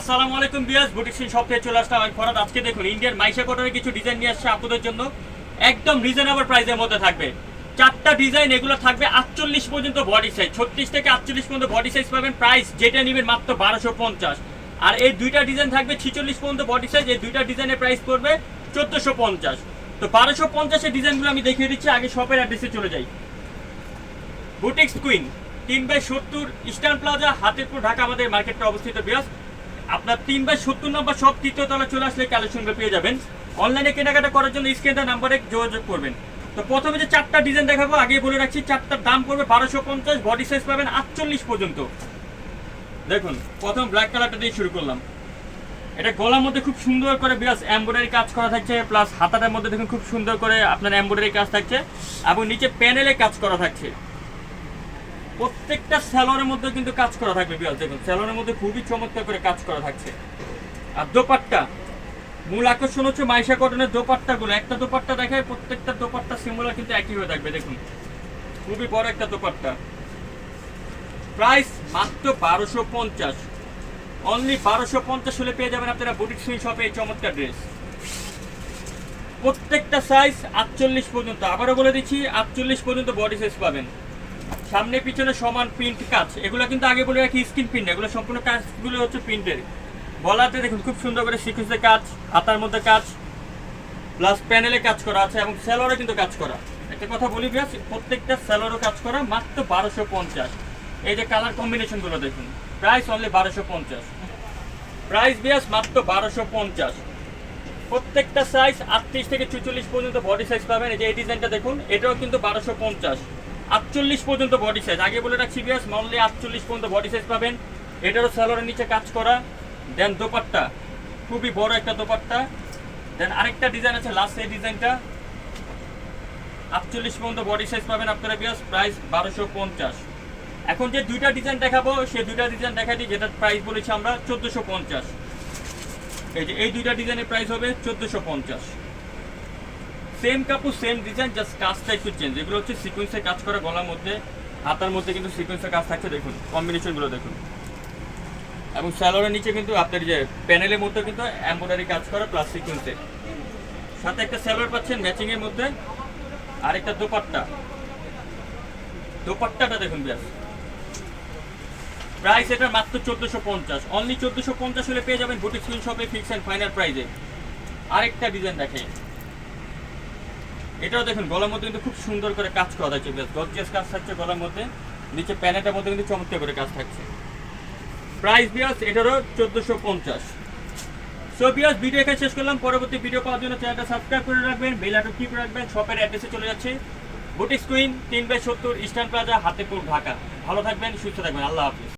আসসালামু আলাইকুম বিয়াস boutique shop থেকে চলে আসলাম আমি ফরাদ। আজকে দেখুন ইন্ডিয়ান মাইশা কটনের কিছু ডিজাইন নিয়ে আসছে আপনাদের জন্য। একদম রিজনেবল প্রাইসের মধ্যে থাকবে। চারটা ডিজাইন এগুলো থাকবে আটচল্লিশ পর্যন্ত বডি সাইজ ছত্রিশ থেকে আটচল্লিশ পর্যন্ত বডি সাইজ পাবেন। প্রাইস যেটা নেবেন মাত্র বারোশো পঞ্চাশ। আর এই দুইটা ডিজাইন থাকবে ছিচল্লিশ পর্যন্ত বডি সাইজ এই দুইটা ডিজাইনের প্রাইস পড়বে চোদ্দোশো পঞ্চাশ। তো বারোশো পঞ্চাশের ডিজাইনগুলো আমি দেখিয়ে দিচ্ছি, আগে শপের অ্যাড্রেসে চলে যাই। বুটিক্স কুইন তিন বাই সত্তর ইস্টার্ন প্লাজা হাতিরপুর, ঢাকা, আমাদের মার্কেটটা অবস্থিত বিয়াস আপনার তিন বাই সত্তর নম্বর সব তৃতীয় তলা চলে আসলে কালেকশনগুলো পেয়ে যাবেন। অনলাইনে কেনাকাটা করার জন্য স্ক্রিনটা নাম্বারে যোগাযোগ করবেন। তো প্রথমে যে চারটা ডিজাইন দেখাবো আগে বলে রাখছি, চারটার দাম পড়বে বারোশো পঞ্চাশ বডি সাইজ পাবেন আটচল্লিশ পর্যন্ত। দেখুন, প্রথম ব্ল্যাক কালারটা দিয়ে শুরু করলাম। এটা গলার মধ্যে খুব সুন্দর করে বিরাজ এমব্রয়ডারি কাজ করা থাকছে প্লাস হাতাটার মধ্যে দেখুন খুব সুন্দর করে আপনার এমব্রয়ডারি কাজ থাকছে, এবং নিচে প্যানেলে কাজ করা থাকছে। প্রত্যেকটা স্যালোনের মধ্যে কিন্তু কাজ করা থাকবে বিয়াস দেখুন, স্যালোনের মধ্যে খুবই চমৎকার করে কাজ করা থাকছে। আর দোপাট্টা, মূল আকর্ষণ হচ্ছে মাইশা কটনের দোপাট্টাগুলো। একটা দোপাট্টা দেখায় প্রত্যেকটা দোপাট্টা সিমুলার কিন্তু একই হয়ে থাকবে, দেখুন। খুবই বড় একটা দোপাট্টা। প্রাইস মাত্র বারোশো পঞ্চাশ। অনলি বারোশো পঞ্চাশ হলে পেয়ে যাবেন আপনারা বুটিক সুই শপে এই চমৎকার ড্রেস প্রত্যেকটা সাইজ আটচল্লিশ পর্যন্ত। আবারও বলে দিচ্ছি, আটচল্লিশ পর্যন্ত বডি সাইজ পাবেন। সামনে, পিছনে সমান প্রিন্ট কাজ। এগুলো কিন্তু আগে বলে রাখি স্ক্রিন প্রিন্ট এগুলো সম্পূর্ণ কাজগুলো হচ্ছে প্রিন্টের গলাতে দেখুন, খুব সুন্দর করে সিকুয়েন্সের কাজ, হাতার মধ্যে কাজ প্লাস প্যানেলে কাজ করা আছে এবং স্যালোরে কিন্তু কাজ করা। একটা কথা বলি বিয়াস প্রত্যেকটা স্যালোরও কাজ করা মাত্র বারোশো পঞ্চাশ। এই যে কালার কম্বিনেশনগুলো দেখুন প্রাইস অনলি বারোশো পঞ্চাশ। প্রাইস বিয়াস মাত্র বারোশো পঞ্চাশ। প্রত্যেকটা সাইজ আটত্রিশ থেকে চুচল্লিশ পর্যন্ত বডি সাইজ পাবেন। এই যে এই ডিজাইনটা দেখুন, এটাও কিন্তু বারোশো পঞ্চাশ। আটচল্লিশ পর্যন্ত বডি সাইজ আগে বলে রাখছি বিয়াস মনলি আটচল্লিশ পর্যন্ত বডি সাইজ পাবেন। এটারও স্যালোরের নিচে কাজ করা। দেন দোপাট্টা, খুবই বড় একটা দোপাট্টা। দেন আরেকটা ডিজাইন আছে লাস্ট এই ডিজাইনটা আটচল্লিশ পর্যন্ত বডি সাইজ পাবেন আপনারা বিয়াস প্রাইস বারোশো পঞ্চাশ। এখন যে দুইটা ডিজাইন দেখাবো সেই দুইটা ডিজাইন দেখাটি যেটার প্রাইস বলেছি আমরা চোদ্দোশো পঞ্চাশ। এই যে, এই দুইটা ডিজাইনের প্রাইস হবে চোদ্দোশো পঞ্চাশ। সেম কাপড় সেম ডিজাইন জাস্ট কাজটা একটু চেঞ্জ এগুলো হচ্ছে সিকুয়েন্সের কাজ করা গলার মধ্যে, হাতার মধ্যে কিন্তু সিকুয়েন্সের কাজ থাকছে, দেখুন কম্বিনেশনগুলো দেখুন। এবং স্যালোরের নিচে কিন্তু আপনার যে প্যানেলের মধ্যে কিন্তু এমব্রয়ডারি কাজ করা প্লাস সিকুয়েন্সের সাথে একটা স্যালোর পাচ্ছেন ম্যাচিং এর মধ্যে। আর একটা দোপাট্টা। দোপাট্টাটা দেখুন ব্যাস। প্রাইস এটা মাত্র চোদ্দোশো পঞ্চাশ। অনলি চোদ্দোশো পঞ্চাশ হলে পেয়ে যাবেন বুটিক স্ক্রিন শপে ফিক্স অ্যান্ড ফাইনাল প্রাইজে আরেকটা ডিজাইন দেখে এটাও দেখুন, গলার মধ্যে কিন্তু খুব সুন্দর করে কাজ করা থাকছে বেশ গর্জিয়াস কাজ থাকছে গলার মধ্যে। নিচে প্যানেটার মধ্যে কিন্তু চমৎকার করে কাজ থাকছে। প্রাইস বিয়াস এটারও চোদ্দোশো পঞ্চাশ। সো বিয়াস ভিডিও এখানে শেষ করলাম। পরবর্তী ভিডিও পাওয়ার জন্য চ্যানেলটা সাবস্ক্রাইব করে রাখবেন বেল আইকন করে রাখবেন শপের অ্যাড্রেসে চলে যাচ্ছে। বুটিক কুইন তিন বাই সত্তর ইস্টার্ন প্লাজা হাতেপুর ঢাকা। ভালো থাকবেন, সুস্থ থাকবেন। আল্লাহ হাফিজ।